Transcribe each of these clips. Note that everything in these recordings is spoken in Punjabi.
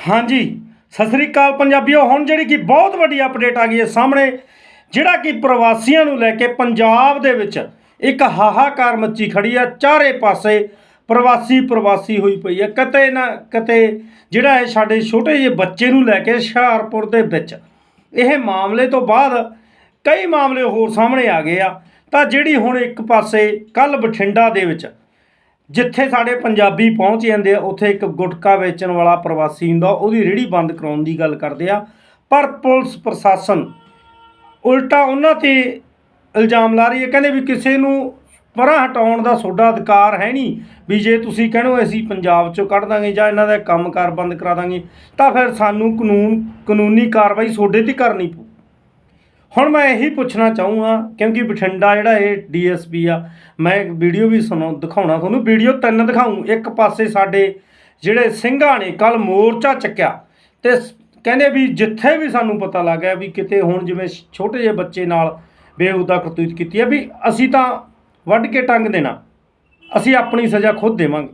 ਹਾਂਜੀ, ਸਤਿ ਸ੍ਰੀ ਅਕਾਲ ਪੰਜਾਬੀਓ, ਹੁਣ ਜਿਹੜੀ ਕਿ ਬਹੁਤ ਵੱਡੀ ਅਪਡੇਟ ਆ ਗਈ ਹੈ ਸਾਹਮਣੇ, ਜਿਹੜਾ ਕਿ ਪ੍ਰਵਾਸੀਆਂ ਨੂੰ ਲੈ ਕੇ ਪੰਜਾਬ ਦੇ ਵਿੱਚ ਇੱਕ ਹਾਹਾਕਾਰ ਮੱਚੀ ਖੜੀ ਆ ਚਾਰੇ ਪਾਸੇ ਪ੍ਰਵਾਸੀ ਪ੍ਰਵਾਸੀ ਹੋਈ ਪਈ ਹੈ, ਕਿਤੇ ਨਾ ਕਿਤੇ ਜਿਹੜਾ ਇਹ ਸਾਡੇ ਛੋਟੇ ਜਿਹੇ ਬੱਚੇ ਨੂੰ ਲੈ ਕੇ ਹੁਸ਼ਿਆਰਪੁਰ ਦੇ ਵਿੱਚ, ਇਹ ਮਾਮਲੇ ਤੋਂ ਬਾਅਦ ਕਈ ਮਾਮਲੇ ਹੋਰ ਸਾਹਮਣੇ ਆ ਗਏ ਆ, ਤਾਂ ਜਿਹੜੀ ਹੁਣ ਇੱਕ ਪਾਸੇ ਕੱਲ ਬਠਿੰਡਾ ਦੇ ਵਿੱਚ ਜਿੱਥੇ ਸਾਡੇ ਪੰਜਾਬੀ ਪਹੁੰਚ ਜਾਂਦੇ ਆ, ਉੱਥੇ ਇੱਕ ਗੁਟਕਾ ਵੇਚਣ ਵਾਲਾ ਪ੍ਰਵਾਸੀ ਹੁੰਦਾ, ਉਹਦੀ ਰੇਹੜੀ ਬੰਦ ਕਰਾਉਣ ਦੀ ਗੱਲ ਕਰਦੇ ਆ। ਪਰ ਪੁਲਿਸ ਪ੍ਰਸ਼ਾਸਨ ਉਲਟਾ ਉਹਨਾਂ ਤੇ ਇਲਜ਼ਾਮ ਲਾ ਰਹੀ ਹੈ, ਕਹਿੰਦੇ ਵੀ ਕਿਸੇ ਨੂੰ ਪਰਾਂ ਹਟਾਉਣ ਦਾ ਤੁਹਾਡਾ ਅਧਿਕਾਰ ਹੈ ਨਹੀਂ, ਵੀ ਜੇ ਤੁਸੀਂ ਕਹਿਣੋ ਅਸੀਂ ਪੰਜਾਬ ਚੋਂ ਕੱਢ ਦਾਂਗੇ ਜਾਂ ਇਹਨਾਂ ਦਾ ਕੰਮਕਾਰ ਬੰਦ ਕਰਾ ਦਾਂਗੇ, ਤਾਂ ਫਿਰ ਸਾਨੂੰ ਕਾਨੂੰਨ, ਕਾਨੂੰਨੀ ਕਾਰਵਾਈ ਤੁਹਾਡੇ ਤੇ ਕਰਨੀ ਪਊ। ਹੁਣ ਮੈਂ ਇਹੀ ਪੁੱਛਣਾ ਚਾਹੂੰਗਾ, ਕਿਉਂਕਿ ਬਠਿੰਡਾ ਜਿਹੜਾ ਇਹ ਡੀਐਸਪੀ ਆ, ਮੈਂ ਇੱਕ ਵੀਡੀਓ ਵੀ ਸੁਣਾਉ ਦਿਖਾਉਣਾ ਤੁਹਾਨੂੰ, ਵੀਡੀਓ ਤਿੰਨ ਦਿਖਾਉਂ ਇੱਕ ਪਾਸੇ ਸਾਡੇ ਜਿਹੜੇ ਸਿੰਘਾਂ ਨੇ ਕੱਲ ਮੋਰਚਾ ਚੱਕਿਆ, ਤੇ ਸ- ਕਹਿੰਦੇ ਵੀ ਜਿੱਥੇ ਵੀ ਸਾਨੂੰ ਪਤਾ ਲੱਗ ਗਿਆ ਵੀ ਕਿਤੇ ਹੁਣ ਜਿਵੇਂ ਛੋਟੇ ਜਿਹੇ ਬੱਚੇ ਨਾਲ ਬੇਹੂਦਾ ਕਰਤੂਤ ਕੀਤੀ ਹੈ ਵੀ ਅਸੀਂ ਤਾਂ ਵੱਢ ਕੇ ਟੰਗ ਦੇਣਾ, ਅਸੀਂ ਆਪਣੀ ਸਜ਼ਾ ਖੁਦ ਦੇਵਾਂਗੇ,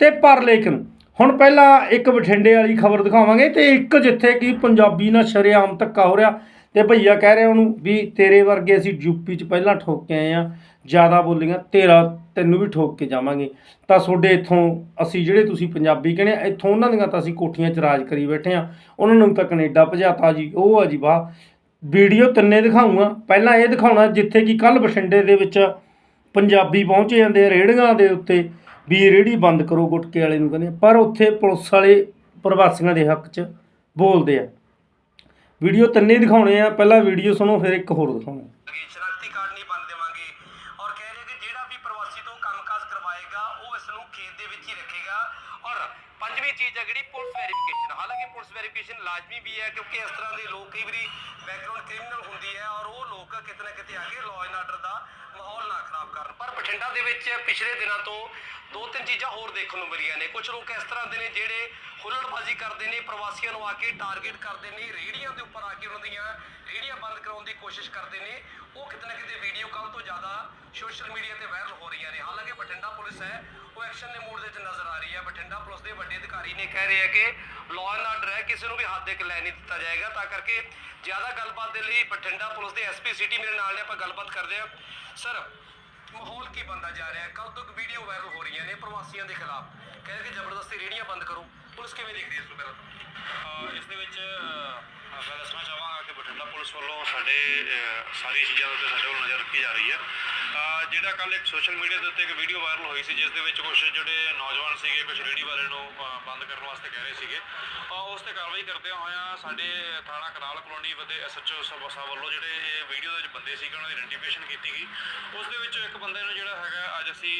ਤੇ ਪਰ ਲੇਕਿਨ ਹੁਣ ਪਹਿਲਾਂ ਇੱਕ ਬਠਿੰਡੇ ਵਾਲੀ ਖਬਰ ਦਿਖਾਵਾਂਗੇ, ਤੇ ਇੱਕ ਜਿੱਥੇ ਕਿ ਪੰਜਾਬੀ ਨਾਲ ਸ਼ਰੇਆਮ ਧੱਕਾ ਹੋ ਰਿਹਾ ਤੇ ਭਈਆ ਕਹਿ ਰਿਹਾ ਉਹਨੂੰ ਵੀ ਤੇਰੇ ਵਰਗੇ ਅਸੀਂ ਯੂਪੀ 'ਚ ਪਹਿਲਾਂ ਠੋਕ ਕੇ ਆਏ ਆ ਜ਼ਿਆਦਾ ਬੋਲੀਆਂ ਤੇਰਾ ਤੈਨੂੰ ਵੀ ਠੋਕ ਕੇ ਜਾਵਾਂਗੇ। ਤਾਂ ਤੁਹਾਡੇ ਇੱਥੋਂ ਅਸੀਂ ਜਿਹੜੇ ਤੁਸੀਂ ਪੰਜਾਬੀ ਕਹਿੰਦੇ ਆ, ਇੱਥੋਂ ਉਹਨਾਂ ਦੀਆਂ ਤਾਂ ਅਸੀਂ ਕੋਠੀਆਂ 'ਚ ਰਾਜ ਕਰੀ ਬੈਠੇ ਆ ਉਹਨਾਂ ਨੂੰ ਤਾਂ ਕੈਨੇਡਾ ਭਜਾਤਾ ਜੀ ਉਹ ਆ ਜੀ ਵਾਹ। ਵੀਡੀਓ ਤਿੰਨੇ ਦਿਖਾਉਂਗਾ ਪਹਿਲਾਂ ਇਹ ਦਿਖਾਉਣਾ ਜਿੱਥੇ ਕਿ ਕੱਲ ਬਠਿੰਡੇ ਦੇ ਵਿੱਚ ਪੰਜਾਬੀ ਪਹੁੰਚੇ ਜਾਂਦੇ ਆ ਰੇੜੀਆਂ ਦੇ ਉੱਤੇ ਵੀ ਇਹ ਰੇੜੀ ਬੰਦ ਕਰੋ ਗੁਟਕੇ ਵਾਲੇ ਨੂੰ ਕਹਿੰਦੇ ਪਰ ਉੱਥੇ ਪੁਲਿਸ ਵਾਲੇ ਪ੍ਰਵਾਸੀਆਂ ਦੇ ਹੱਕ 'ਚ ਬੋਲਦੇ ਆ। ਵੀਡੀਓ ਤਿੰਨੇ ਦਿਖਾਉਣੇ ਆ, ਪਹਿਲਾਂ ਵੀਡੀਓ ਸੁਣੋ, ਫਿਰ ਇੱਕ ਹੋਰ ਦਿਖਾਉਣਾ ਕਿ ਕਾਰਡ ਨਹੀਂ ਬਣ ਦੇਵਾਂਗੇ। ਔਰ ਕਹਿ ਰਹੇ ਕਿ ਜਿਹੜਾ ਵੀ ਪ੍ਰਵਾਸੀ ਤੋਂ ਕੰਮਕਾਜ ਕਰਵਾਏਗਾ, ਉਹ ਇਸ ਨੂੰ ਖੇਤ ਦੇ ਵਿੱਚ ਹੀ ਰੱਖੇਗਾ। ਔਰ ਪੰਜਵੀਂ ਚੀਜ਼ ਹੈ ਜਿਹੜੀ ਪੁਲਿਸ ਵੈਰੀਫਿਕੇਸ਼ਨ ਹਾਲਾਂਕਿ ਪੁਲਿਸ ਵੈਰੀਫਿਕੇਸ਼ਨ ਲਾਜ਼ਮੀ ਵੀ ਹੈ, ਕਿਉਂਕਿ ਇਸ ਤਰ੍ਹਾਂ ਦੇ ਲੋਕ ਕਈ ਵਾਰੀ ਬੈਕਗ੍ਰਾਉਂਡ ਕ੍ਰਿਮੀਨਲ ਹੁੰਦੀ ਹੈ, ਔਰ ਉਹ ਲੋਕ ਕਿਤੇ ਨਾ ਕਿਤੇ ਆ ਕੇ ਲਾਅ ਐਂਡ ਆਰਡਰ ਦਾ ਮਾਹੌਲ ਨਾ ਖਰਾਬ ਕਰਨ। ਪਰ ਦੇ ਵਿੱਚ ਪਿਛਲੇ ਦਿਨਾਂ ਤੋਂ ਦੋ ਤਿੰਨ ਚੀਜ਼ਾਂ ਹੋਰ ਦੇਖਣ ਨੂੰ ਮਿਲੀਆਂ ਨੇ। ਕੁਝ ਲੋਕ ਇਸ ਤਰ੍ਹਾਂ ਦੇ ਨੇ ਜਿਹੜੇ ਹੁੱਲੜਬਾਜ਼ੀ ਕਰਦੇ ਨੇ, ਪ੍ਰਵਾਸੀਆਂ ਨੂੰ ਆ ਕੇ ਟਾਰਗੇਟ ਕਰਦੇ ਨੇ ਰੇੜੀਆਂ ਦੇ ਉੱਪਰ ਆ ਕੇ ਉਹਨਾਂ ਦੀਆਂ ਰੇੜੀਆਂ ਬੰਦ ਕਰਾਉਣ ਦੀ ਕੋਸ਼ਿਸ਼ ਕਰਦੇ ਨੇ। ਉਹ ਕਿਤੇ ਨਾ ਕਿਤੇ ਵੀਡੀਓ ਕੱਲ ਤੋਂ ਜ਼ਿਆਦਾ ਸੋਸ਼ਲ ਮੀਡੀਆ ਤੇ ਵਾਇਰਲ ਹੋ ਰਹੀਆਂ ਨੇ। ਹਾਲਾਂਕਿ ਬਠਿੰਡਾ ਪੁਲਿਸ ਹੈ, ਉਹ ਐਕਸ਼ਨ ਦੇ ਮੂਡ ਦੇ ਵਿੱਚ ਨਜ਼ਰ ਆ ਰਹੀ ਹੈ। ਬਠਿੰਡਾ ਪੁਲਿਸ ਦੇ ਵੱਡੇ ਅਧਿਕਾਰੀ ਨੇ ਕਹਿ ਰਹੇ ਆ ਕਿ ਲਾਅ ਐਂਡ ਆਰਡਰ ਹੈ, ਕਿਸੇ ਨੂੰ ਵੀ ਹੱਥ ਦੇ ਕੇ ਲੈ ਨਹੀਂ ਦਿੱਤਾ ਜਾਏਗਾ। ਤਾਂ ਕਰਕੇ ਜ਼ਿਆਦਾ ਗੱਲਬਾਤ ਦੇ ਲਈ ਬਠਿੰਡਾ ਪੁਲਿਸ ਦੇ ਐਸਪੀ ਸਿਟੀ ਮੇਰੇ ਨਾਲ ਨੇ, ਆਪਾਂ ਗੱਲਬਾਤ ਕਰਦੇ ਹਾਂ। ਸਰ ਮਾਹੌਲ ਕੀ ਬੰਦਾ ਜਾ ਰਿਹਾ ਹੈ? ਕੱਲ ਤੋਂ ਵੀਡੀਓ ਵਾਇਰਲ ਹੋ ਰਹੀਆਂ ਨੇ ਪ੍ਰਵਾਸੀਆਂ ਦੇ ਖਿਲਾਫ। ਕਹਿ ਰਹੇ ਕਿ ਜ਼ਬਰਦਸਤੀ ਰੇੜੀਆਂ ਬੰਦ ਕਰੋ। ਪੁਲਿਸ ਕਿਵੇਂ ਦੇਖਦੀ ਹੈ ਇਸ ਨੂੰ ਪਹਿਲਾਂ ਅਹ, ਇਸ ਦੇ ਵਿੱਚ ਮੈਂ ਦੱਸਣਾ ਚਾਹਾਂਗਾ ਕਿ ਬਠਿੰਡਾ ਪੁਲਿਸ ਵੱਲੋਂ ਸਾਡੇ ਸਾਰੀ ਚੀਜ਼ਾਂ ਦੇ ਉੱਤੇ ਸਾਡੇ ਵੱਲ ਨਜ਼ਰ ਰੱਖੀ ਜਾ ਰਹੀ ਹੈ। ਜਿਹੜਾ ਕੱਲ ਇੱਕ ਸੋਸ਼ਲ ਮੀਡੀਆ ਦੇ ਉੱਤੇ ਇੱਕ ਵੀਡੀਓ ਵਾਇਰਲ ਹੋਈ ਸੀ ਜਿਸ ਦੇ ਵਿੱਚ ਕੁਝ ਜਿਹੜੇ ਨੌਜਵਾਨ ਸੀਗੇ ਕੁਝ ਰੇੜੀ ਵਾਲੇ ਨੂੰ ਅਹ, ਬੰਦ ਕਰਨ ਵਾਸਤੇ ਕਹਿ ਰਹੇ ਸੀਗੇ। ਅਹ, ਉਸ ਤੇ ਕਾਰਵਾਈ ਕਰਦਿਆਂ ਹੋਇਆਂ ਸਾਡੇ ਥਾਣਾ ਕਨਾਲ ਕਲੋਨੀ ਵਦੇ ਐਸਐਚਓ ਸਾਹਿਬ ਵੱਲੋਂ ਜਿਹੜੇ ਇਹ ਵੀਡੀਓ ਦੇ ਵਿੱਚ ਬੰਦੇ ਸੀਗੇ ਉਹਨਾਂ ਦੀ ਆਇਡੈਂਟੀਫਿਕੇਸ਼ਨ ਕੀਤੀ ਗਈ। ਉਸ ਦੇ ਵਿੱਚੋਂ ਇੱਕ ਬੰਦੇ ਨੂੰ ਜਿਹੜਾ ਹੈਗਾ ਅੱਜ ਅਸੀਂ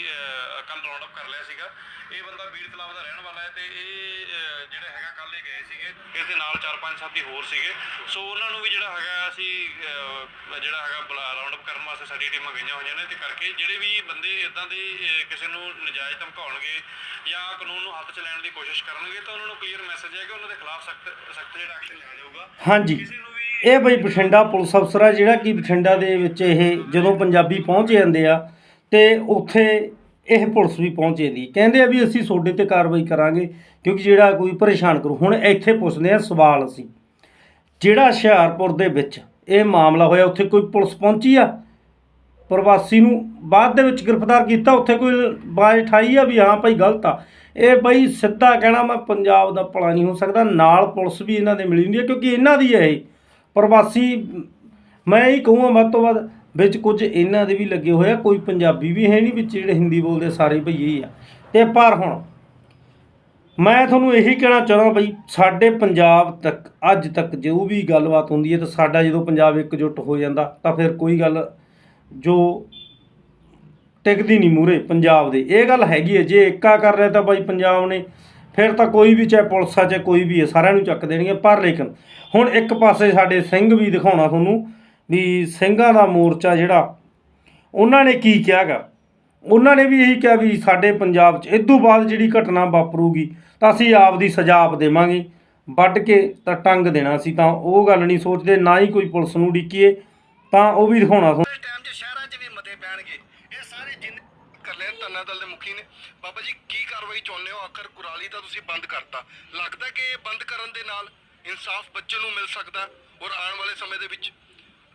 ਕੱਲ ਰਾਉਂਡ ਅਪ ਕਰ ਲਿਆ ਸੀਗਾ। ਇਹ ਬੰਦਾ ਬੀੜ ਤਲਾਬ ਦਾ ਰਹਿਣ ਵਾਲਾ ਹੈ ਤੇ ਇਹ ਅਹ, ਜਿਹੜਾ ਹੈਗਾ ਕੱਲ ਇਹ ਗਏ ਸੀਗੇ। ਇਸ ਦੇ ਨਾਲ ਚਾਰ ਪੰਜ ਸਾਥੀ ਹੋਰ ਸੀਗੇ। ਸੋ ਉਹਨਾਂ ਨੂੰ ਵੀ ਜਿਹੜਾ ਹੈਗਾ ਅਸੀਂ ਅਹ, ਜਿਹੜਾ ਹੈਗਾ ਰਾਉਂਡ ਅਪ ਕਰਨ ਵਾਸਤੇ ਸਾਡੀ ਟੀਮਾਂ ਗਈਆਂ ਹੋਈਆਂ ਨੇ। ਤੇ ਕਰਕੇ ਜਿਹੜੇ ਵੀ ਬੰਦੇ ਇਦਾਂ ਦੇ ਕਿਸੇ ਨੂੰ ਨਜਾਇਜ਼ ਧਮਕਾਉਣਗੇ ਜਾਂ ਕਾਨੂੰਨ ਨੂੰ ਹੱਥ 'ਚ ਲੈਣ ਦੀ ਕੋਸ਼ਿਸ਼ ਕਰਨਗੇ ਤਾਂ ਉਹਨਾਂ ਨੂੰ ਕਲੀਅਰ ਮੈਸੇਜ ਹੈ ਕਿ ਉਹਨਾਂ ਦੇ ਖਿਲਾਫ ਸਖਤ ਸਖਤ ਜਿਹੜਾ ਐਕਸ਼ਨ ਲਿਆ ਜਾਊਗਾ। ਹਾਂਜੀ। ਇਹ ਬਈ ਬਠਿੰਡਾ ਪੁਲਿਸ ਅਫਸਰ ਆ ਜਿਹੜਾ ਕਿ ਬਠਿੰਡਾ ਦੇ ਵਿੱਚ ਇਹ ਜਦੋਂ ਪੰਜਾਬੀ ਪਹੁੰਚ ਜਾਂਦੇ ਆ ਤੇ ਉੱਥੇ ਇਹ ਪੁਲਿਸ ਵੀ ਪਹੁੰਚ ਜਾਂਦੀ ਕਹਿੰਦੇ ਆ ਵੀ ਅਸੀਂ ਤੁਹਾਡੇ ਤੇ ਕਾਰਵਾਈ ਕਰਾਂਗੇ ਕਿਉਂਕਿ ਜਿਹੜਾ ਕੋਈ ਪਰੇਸ਼ਾਨ ਕਰੂ। ਹੁਣ ਇੱਥੇ ਪੁੱਛਦੇ ਆ ਸਵਾਲ ਅਸੀਂ। ਜਿਹੜਾ ਹੁਸ਼ਿਆਰਪੁਰ ਦੇ ਵਿੱਚ ਇਹ ਮਾਮਲਾ ਹੋਇਆ ਉੱਥੇ ਕੋਈ ਪੁਲਿਸ ਪਹੁੰਚੀ ਆ? ਪ੍ਰਵਾਸੀ ਨੂੰ ਬਾਅਦ ਦੇ ਵਿੱਚ ਗ੍ਰਿਫਤਾਰ ਕੀਤਾ। ਉੱਥੇ ਕੋਈ ਬਾਜ ਠਾਈ ਆ ਵੀ ਹਾਂ ਭਾਈ ਗਲਤ ਆ। ਇਹ ਬਈ ਸਿੱਧਾ ਕਹਿਣਾ ਮੈਂ ਪੰਜਾਬ ਦਾ ਭਲਾ ਨਹੀਂ ਹੋ ਸਕਦਾ। ਨਾਲ ਪੁਲਿਸ ਵੀ ਇਹਨਾਂ ਦੇ ਮਿਲੀ ਹੁੰਦੀ ਹੈ ਕਿਉਂਕਿ ਇਹਨਾਂ ਦੀ ਹੈ ਇਹ। ਪ੍ਰਵਾਸੀ, ਮੈਂ ਹੀ ਕਹੂੰਗਾ ਵੱਧ ਤੋਂ ਵੱਧ ਵਿੱਚ ਕੁਝ ਇਹਨਾਂ ਦੇ ਵੀ ਲੱਗੇ ਹੋਏ ਆ। ਕੋਈ ਪੰਜਾਬੀ ਵੀ ਹੈ ਨਹੀਂ ਵਿੱਚ ਜਿਹੜੇ ਹਿੰਦੀ ਬੋਲਦੇ ਸਾਰੇ ਭਈਏ ਇਹ ਆ। ਤੇ ਪਰ ਹੁਣ ਮੈਂ ਤੁਹਾਨੂੰ ਇਹੀ ਕਹਿਣਾ ਚਾਹੁੰਦਾ ਬਈ, ਸਾਡੇ ਪੰਜਾਬ ਤੱਕ, ਅੱਜ ਤੱਕ ਜੋ ਵੀ ਗੱਲਬਾਤ ਹੁੰਦੀ ਹੈ ਤਾਂ ਸਾਡਾ ਜਦੋਂ ਪੰਜਾਬ ਇਕਜੁੱਟ ਹੋ ਜਾਂਦਾ ਤਾਂ ਫਿਰ ਕੋਈ ਗੱਲ ਜੋ ਟਿਕਦੀ ਨਹੀਂ ਮੂਰੇ ਪੰਜਾਬ ਦੇ। ਇਹ ਗੱਲ ਹੈਗੀ ਹੈ, ਜੇ ਏਕਾ ਕਰ ਰਿਹਾ ਤਾਂ ਬਾਈ ਪੰਜਾਬ ਨੇ ਫਿਰ ਤਾਂ ਕੋਈ ਵੀ ਚਾਹੇ ਪੁਲਿਸ ਆ, ਚਾਹੇ ਕੋਈ ਵੀ ਹੈ ਸਾਰਿਆਂ ਨੂੰ ਚੱਕ ਦੇਣਗੇ, ਪਰ ਲੇਕਿਨ ਹੁਣ ਇੱਕ ਪਾਸੇ ਸਾਡੇ ਸਿੰਘ ਵੀ ਦਿਖਾਉਣਾ ਤੁਹਾਨੂੰ ਵੀ ਸਿੰਘਾਂ ਦਾ ਮੋਰਚਾ ਜਿਹੜਾ, ਉਹਨਾਂ ਨੇ ਕੀ ਕਿਹਾਗਾ? ਉਹਨਾਂ ਨੇ ਵੀ ਇਹੀ ਕਿਹਾ ਵੀ ਸਾਡੇ ਪੰਜਾਬ 'ਚ ਇਦੋਂ ਬਾਅਦ ਜਿਹੜੀ ਘਟਨਾ ਵਾਪਰੂਗੀ ਤਾਂ ਅਸੀਂ ਆਪ ਦੀ ਸਜ਼ਾ ਆਪ ਦੇਵਾਂਗੇ। ਵੱਢ ਕੇ ਤਾਂ ਟੰਗ ਦੇਣਾ ਸੀ ਤਾਂ ਉਹ ਗੱਲ ਨਹੀਂ ਸੋਚਦੇ, ਨਾ ਹੀ ਕੋਈ ਪੁਲਿਸ ਨੂੰ ਡਿੱਕੀਏ ਤਾਂ ਉਹ ਵੀ ਦਿਖਾਉਣਾ ਤੁਹਾਨੂੰ ਇਸ ਟਾਈਮ 'ਚ ਸ਼ਹਿਰਾਂ 'ਚ ਵੀ ਮਤੇ ਪੈਣਗੇ ਇਹ ਸਾਰੇ ਜਿੰਨੇ ਕਰ ਲੈਣ ਧੰਨਾ ਦਲ ਦੇ ਮੁਖੀ ਨੇ। ਬਾਬਾ ਜੀ, ਕੀ ਕਾਰਵਾਈ ਚਾਹੁੰਦੇ ਹੋ? ਆਖਰ ਕੁਰਾਲੀ ਤਾਂ ਤੁਸੀਂ ਬੰਦ ਕਰਤਾ। ਲੱਗਦਾ ਕਿ ਇਹ ਬੰਦ ਕਰਨ ਦੇ ਨਾਲ ਇਨਸਾਫ ਬੱਚੇ ਨੂੰ ਮਿਲ ਸਕਦਾ ਔਰ ਆਉਣ ਵਾਲੇ ਸਮੇਂ ਦੇ ਵਿੱਚ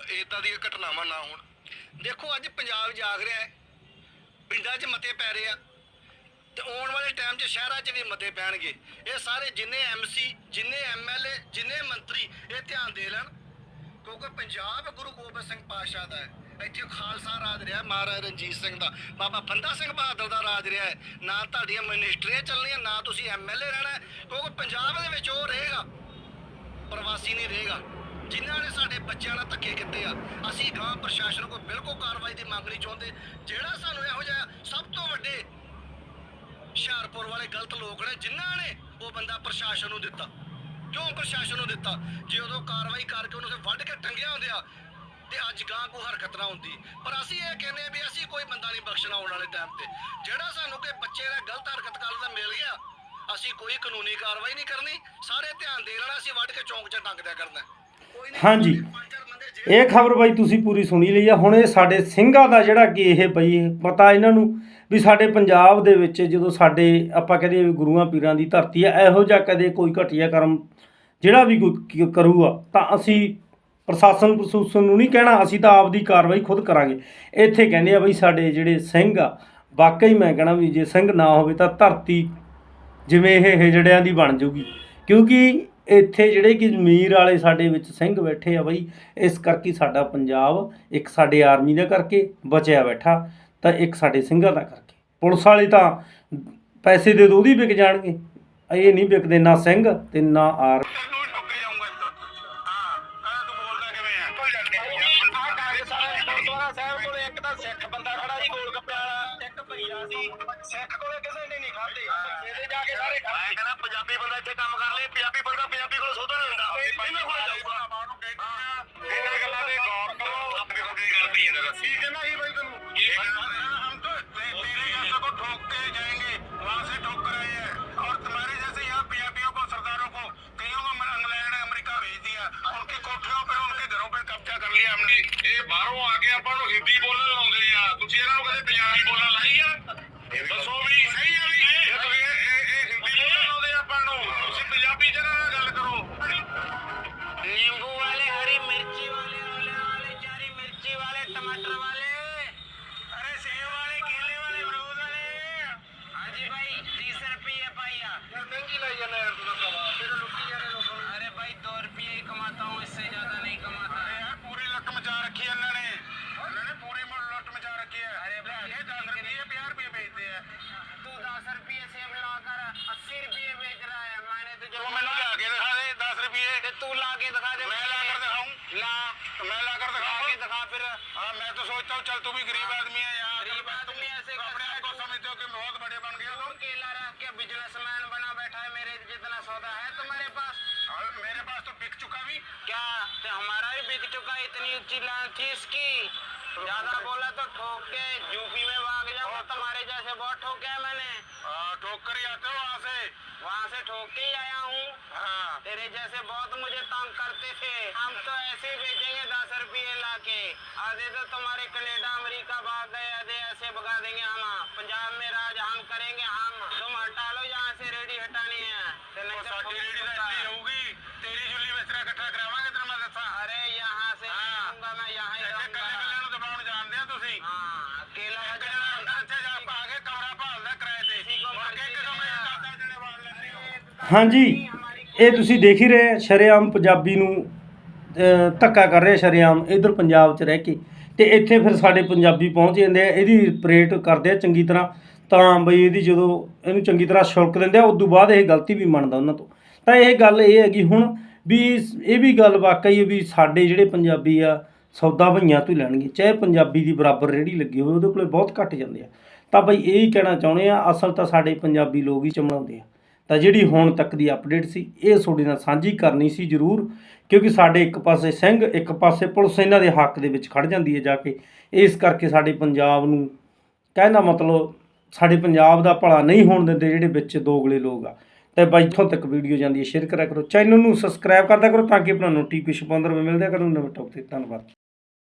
ਇਦਾਂ ਦੀਆਂ ਘਟਨਾਵਾਂ ਨਾ ਹੋਣ। ਦੇਖੋ, ਅੱਜ ਪੰਜਾਬ ਜਾਗ ਰਿਹਾ ਹੈ। ਪਿੰਡਾਂ 'ਚ ਮਤੇ ਪੈ ਰਹੇ ਆ। ਤੇ ਆਉਣ ਵਾਲੇ ਟਾਈਮ 'ਚ ਸ਼ਹਿਰਾਂ 'ਚ ਵੀ ਮਤੇ ਪੈਣਗੇ। ਇਹ ਸਾਰੇ ਜਿੰਨੇ ਐਮਸੀ ਜਿੰਨੇ ਐਮਐਲਏ ਜਿੰਨੇ ਮੰਤਰੀ ਇਹ ਧਿਆਨ ਦੇ ਲੈਣ। ਕਿਉਂਕਿ ਪੰਜਾਬ ਗੁਰੂ ਗੋਬਿੰਦ ਸਿੰਘ ਪਾਤਸ਼ਾਹ ਦਾ ਹੈ। ਇੱਥੇ ਖਾਲਸਾ ਰਾਜ ਰਿਹਾ ਮਹਾਰਾਜ ਰਣਜੀਤ ਸਿੰਘ ਦਾ। ਬਾਬਾ ਬੰਦਾ ਸਿੰਘ ਬਹਾਦਰ ਦਾ ਰਾਜ ਰਿਹਾ ਹੈ। ਨਾ ਤੁਹਾਡੀਆਂ ਮਿਨਿਸਟਰੀਆਂ ਚੱਲਣੀਆਂ ਨਾ ਤੁਸੀਂ ਐਮਐਲਏ ਰਹਿਣਾ ਹੈ, ਕਿਉਂਕਿ ਪੰਜਾਬ ਦੇ ਵਿੱਚ ਉਹ ਰਹੇਗਾ। ਪ੍ਰਵਾਸੀ ਨਹੀਂ ਰਹੇਗਾ। ਜਿਨ੍ਹਾਂ ਨੇ ਸਾਡੇ ਬੱਚਿਆਂ ਨਾਲ ਧੱਕੇ ਕੀਤੇ ਆ। ਅਸੀਂ ਗਾਂ ਪ੍ਰਸ਼ਾਸਨ ਕੋਲ ਬਿਲਕੁਲ ਕਾਰਵਾਈ ਦੀ ਮੰਗ ਨਹੀਂ ਚਾਹੁੰਦੇ। ਜਿਹੜਾ ਸਾਨੂੰ ਇਹੋ ਜਿਹਾ ਸਭ ਤੋਂ ਵੱਡੇ ਹੁਸ਼ਿਆਰਪੁਰ ਵਾਲੇ ਗਲਤ ਲੋਕ ਨੇ ਜਿਨ੍ਹਾਂ ਨੇ ਉਹ ਬੰਦਾ ਪ੍ਰਸ਼ਾਸਨ ਨੂੰ ਦਿੱਤਾ। ਕਿਉਂ ਪ੍ਰਸ਼ਾਸਨ ਨੂੰ ਦਿੱਤਾ? ਜੇ ਉਦੋਂ ਕਾਰਵਾਈ ਕਰਕੇ ਉਹਨੂੰ ਉੱਥੇ ਵੱਢ ਕੇ ਟੰਗਿਆ ਹੁੰਦਿਆ ਤੇ ਅੱਜ ਗਾਂ ਕੋਈ ਹਰਕਤ ਨਾ ਹੁੰਦੀ। ਪਰ ਅਸੀਂ ਇਹ ਕਹਿੰਦੇ ਆ ਵੀ ਅਸੀਂ ਕੋਈ ਬੰਦਾ ਨਹੀਂ ਬਖਸ਼ਣਾ ਆਉਣ ਵਾਲੇ ਟਾਈਮ ਤੇ। ਜਿਹੜਾ ਸਾਨੂੰ ਕੋਈ ਬੱਚੇ ਦਾ ਗਲਤ ਹਰਕਤ ਕਰਨ ਦਾ ਮਿਲ ਗਿਆ ਅਸੀਂ ਕੋਈ ਕਾਨੂੰਨੀ ਕਾਰਵਾਈ ਨਹੀਂ ਕਰਨੀ। ਸਾਰੇ ਧਿਆਨ ਦੇ ਲੈਣਾ ਅਸੀਂ ਵੱਢ ਕੇ ਚੌਂਕ 'ਚ ਟੰਗ ਦਿਆ ਕਰਨਾ। ਹਾਂਜੀ। ਇਹ ਖਬਰ ਬਾਈ ਤੁਸੀਂ ਪੂਰੀ ਸੁਣੀ ਲਈ ਆ। ਹੁਣ ਇਹ ਸਾਡੇ ਸਿੰਘਾਂ ਦਾ ਜਿਹੜਾ ਕਿ ਇਹ ਬਈ ਪਤਾ ਇਹਨਾਂ ਨੂੰ ਵੀ ਸਾਡੇ ਪੰਜਾਬ ਦੇ ਵਿੱਚ ਜਦੋਂ ਸਾਡੇ ਆਪਾਂ ਕਹਦੇ ਗੁਰੂਆਂ ਪੀਰਾਂ ਦੀ ਧਰਤੀ ਆ ਇਹੋ ਜਿਹਾ ਕਦੇ ਕੋਈ ਘਟੀਆ ਕਰਮ ਜਿਹੜਾ ਵੀ ਕੋਈ ਕ- ਕਰੂਗਾ ਤਾਂ ਅਸੀਂ ਪ੍ਰਸ਼ਾਸਨ ਪ੍ਰਸੂਸਨ ਨੂੰ ਨਹੀਂ ਕਹਿਣਾ, ਅਸੀਂ ਤਾਂ ਆਪਦੀ ਕਾਰਵਾਈ ਖੁਦ ਕਰਾਂਗੇ। ਇੱਥੇ ਕਹਿੰਦੇ ਆ ਬਈ ਸਾਡੇ ਜਿਹੜੇ ਸਿੰਘ ਆ, ਵਾਕਈ ਮੈਂ ਕਹਿਣਾ ਵੀ ਜੇ ਸਿੰਘ ਨਾ ਹੋਵੇ ਤਾਂ ਧਰਤੀ ਜਿਵੇਂ ਇਹ ਹਿਜੜਿਆਂ ਦੀ ਬਣ ਜੂਗੀ ਕਿਉਂਕਿ ਇੱਥੇ ਜਿਹੜੇ ਕਿ ਜ਼ਮੀਰ ਵਾਲੇ ਸਾਡੇ ਵਿੱਚ ਸਿੰਘ ਬੈਠੇ ਆ ਬਈ, ਇਸ ਕਰਕੇ ਸਾਡਾ ਪੰਜਾਬ ਇੱਕ ਸਾਡੇ ਆਰਮੀ ਦਾ ਕਰਕੇ ਬਚਿਆ ਬੈਠਾ, ਤਾਂ ਇੱਕ ਸਾਡੇ ਸਿੰਘਾਂ ਦਾ ਕਰਕੇ। ਪੁਲਿਸ ਵਾਲੇ ਤਾਂ ਪੈਸੇ ਦੇ ਦੋ ਉਹਦੀ ਵਿਕ ਜਾਣਗੇ। ਇਹ ਨਹੀਂ ਵਿਕਦੇ ਨਾ ਸਿੰਘ ਤੇ ਨਾ ਆਰ ਸੀ ਗੋਲ ਗੱਪੇ ਵਾਲਾ ਇੱਕ ਭਈਆ ਸੀ। ਸਿੱਖ ਕੋਲੇ ਕਿਸੇ ਨੇ ਨਹੀਂ ਖਾਧੇ। ਇਹਦੇ ਜਾ ਕੇ ਸਾਰੇ ਮੈਂ ਕਹਿੰਦਾ ਪੰਜਾਬੀ ਬੰਦਾ ਇੱਥੇ ਕੰਮ ਕਰ ਲੇ ਪੰਜਾਬੀ ਬੰਦਾ ਪੰਜਾਬੀ ਕੋਲ ਸੋਧਾ ਨਹੀਂ ਹੁੰਦਾ ਇਹਨਾਂ ਕੋਲ ਜਾਊਗਾ। तू अरे भाई दो रुपये इससे ज़्यादा नहीं कमाता। पूरी लट मचा रखी है इन्होंने इन्होंने मचा रखी है। अरे भाई दस रुपये पंजाह रुपये बेचते हैं। तू दस रुपये से मिलाकर अस्सी रुपये बेच रहा है। मैंने तुझे मिला के दस रुपये। तू ला के दिखा दे मैं ला कर दिखाऊँ? ला। मैं ला कर दिखा के दिखा फिर। हाँ मैं तो सोचता हूँ चल तू भी गरीब हाँ। आदमी है यार। गरीब आदमी ऐसे अपने आप को समझते हो कि बहुत बड़े बन गए तुम केला रख के बिजनेसमैन बना बैठा है मेरे जितना सौदा है तुम्हारे पास। और मेरे पास तो बिक चुका भी। क्या? तो हमारा भी बिक चुका इतनी ऊँची लाल थी इसकी। ज़्यादा बोला तो ठोक के यूपी में भाग जाऊँगा तुम्हारे जैसे बहुत ठोके है मैंने। ठोक कर ही आते हो वहाँ से। वहाँ से ठोक के ही आया हूँ। हाँ। तेरे जैसे बहुत मुझे तंग करते थे। हम तो ऐसे ही बेचेंगे दस रुपये ला के आधे तो तुम्हारे कनेडा अमेरिका भाग गए आधे ऐसे भगा देंगे। हम ਹਾਂਜੀ, ਇਹ ਤੁਸੀਂ ਦੇਖ ਹੀ ਰਹੇ, ਸ਼ਰੇਆਮ ਪੰਜਾਬੀ ਨੂੰ ਧੱਕਾ ਕਰ ਰਿਹਾ ਸ਼ਰੇਆਮ, ਇਧਰ ਪੰਜਾਬ 'ਚ ਰਹਿ ਕੇ। ਤੇ ਇੱਥੇ ਫਿਰ ਸਾਡੇ ਪੰਜਾਬੀ ਪਹੁੰਚ ਜਾਂਦੇ ਆ, ਇਹਦੀ ਪਰੇਡ ਕਰਦੇ ਆ ਚੰਗੀ ਤਰ੍ਹਾਂ। ਤਾਂ ਬਈ ਇਹਦੀ ਜਦੋਂ ਇਹਨੂੰ ਚੰਗੀ ਤਰ੍ਹਾਂ ਸ਼ੁਲਕ ਦਿੰਦੇ ਆ, ਉਦੋਂ ਬਾਅਦ ਇਹ ਗਲਤੀ ਵੀ ਮੰਨਦਾ ਉਹਨਾਂ ਤੋਂ। ਤਾਂ ਇਹ ਗੱਲ ਇਹ ਹੈਗੀ ਹੁਣ ਵੀ ਇਹ ਵੀ ਗੱਲ ਵਾਕਈ ਹੈ ਵੀ ਸਾਡੇ ਜਿਹੜੇ ਪੰਜਾਬੀ ਆ, ਸੌਦਾ ਭਈਆਂ ਤੋਂ ਹੀ ਲੈਣਗੇ। ਚਾਹੇ ਪੰਜਾਬੀ ਦੀ ਬਰਾਬਰ ਰੇੜੀ ਲੱਗੀ ਹੋਵੇ, ਉਹਦੇ ਕੋਲੇ ਬਹੁਤ ਘੱਟ ਜਾਂਦੇ ਆ। ਤਾਂ ਬਈ ਇਹ ਹੀ ਕਹਿਣਾ ਚਾਹੁੰਦੇ ਆ, ਅਸਲ ਤਾਂ ਸਾਡੇ ਪੰਜਾਬੀ ਲੋਕ ਹੀ ਚਮਲਾਉਂਦੇ ਆ। ਤਾਂ ਜਿਹੜੀ ਹੁਣ ਤੱਕ ਦੀ ਅਪਡੇਟ ਸੀ, ਇਹ ਤੁਹਾਡੇ ਨਾਲ ਸਾਂਝੀ ਕਰਨੀ ਸੀ ਜ਼ਰੂਰ, ਕਿਉਂਕਿ ਸਾਡੇ ਇੱਕ ਪਾਸੇ ਸਿੰਘ, ਇੱਕ ਪਾਸੇ ਪੁਲਿਸ, ਇਹਨਾਂ ਦੇ ਹੱਕ ਦੇ ਵਿੱਚ ਖੜ ਜਾਂਦੀ ਹੈ ਜਾ ਕੇ। ਇਸ ਕਰਕੇ ਸਾਡੇ ਪੰਜਾਬ ਨੂੰ ਕਹਿੰਦਾ ਮਤਲਬ, ਸਾਡੇ ਪੰਜਾਬ ਦਾ ਭਲਾ ਨਹੀਂ ਹੋਣ ਦਿੰਦੇ ਜਿਹੜੇ ਵਿੱਚ ਦੋਗਲੇ ਲੋਕ ਆ। ਤੇ ਬਾਈ, ਇੱਥੋਂ ਤੱਕ ਵੀਡੀਓ ਜਾਂਦੀ ਹੈ ਸ਼ੇਅਰ ਕਰਿਆ ਕਰੋ। ਚੈਨਲ ਨੂੰ ਸਬਸਕ੍ਰਾਈਬ ਕਰਦਾ ਕਰੋ ਤਾਂ ਕਿ ਆਪਣਾ ਨੋਟੀਫਿਕੇਸ਼ਨ ਪਾਉਂਦੇ ਰਹੇ। ਮਿਲਦਿਆ ਕਰੋ ਨਵੇਂ ਟੌਪ ਤੇ। ਧੰਨਵਾਦ।